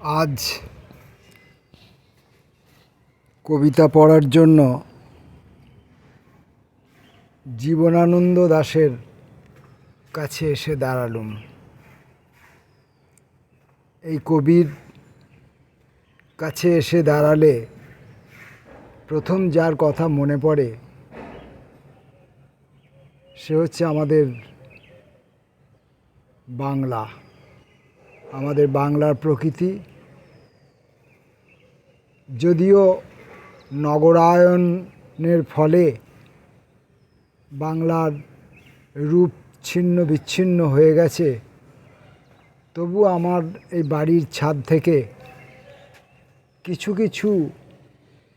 আজ কবিতা পড়ার জন্য জীবনানন্দ দাশের কাছে এসে দাঁড়ালুম। এই কবির কাছে এসে দাঁড়ালে প্রথম যার কথা মনে পড়ে, সে হচ্ছে আমাদের বাংলা। আমাদের বাংলার প্রকৃতি যদিও নগরায়নের ফলে বাংলার রূপ ছিন্ন বিচ্ছিন্ন হয়ে গেছে, তবু আমার এই বাড়ির ছাদ থেকে কিছু কিছু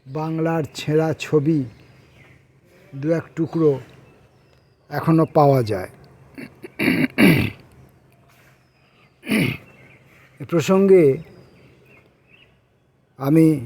বাংলার ছেঁড়া ছবি দু এক টুকরো এখনও পাওয়া যায়। এ প্রসঙ্গে আমি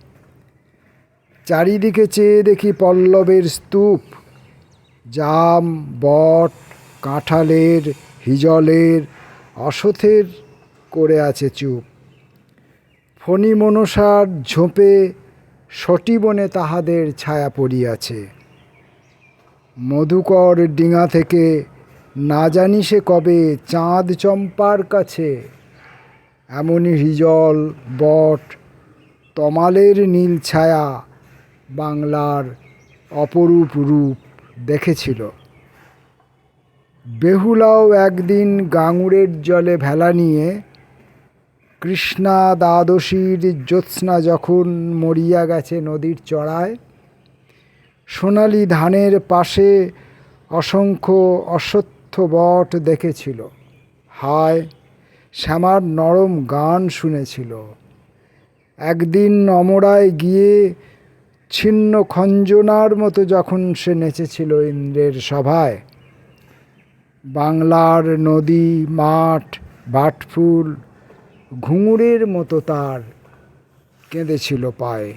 চারিদিকে চেয়ে দেখি পল্লবের স্তূপ। জাম, বট, কাঁঠালের, হিজলের অসথের করে আছে চুপ। ফণি মনসার ঝোপে সটিবনে তাহাদের ছায়া পড়িয়াছে। মধুকর ডিঙা থেকে না জানি সে কবে চাঁদ চম্পার কাছে। এমনই হিজল, বট, তমালের নীল ছায়া বাংলার অপরূপ রূপ দেখেছিল। বেহুলাও একদিন গাঙুরের জলে ভেলা নিয়ে কৃষ্ণা দ্বাদশীর জ্যোৎস্না যখন মরিয়া গেছে নদীর চড়ায়, সোনালি ধানের পাশে অসংখ্য অশ্বত্থ বট দেখেছিল। হায়, শ্যামার নরম গান শুনেছিল। একদিন অমরায় গিয়ে ছিন্ন খঞ্জনার মতো যখন সে নেচেছিল ইন্দ্রের সভায়, বাংলার নদী, মাঠ, বাটফুল, ঘুঙুরের মতো তার কেঁদেছিল পায়ে।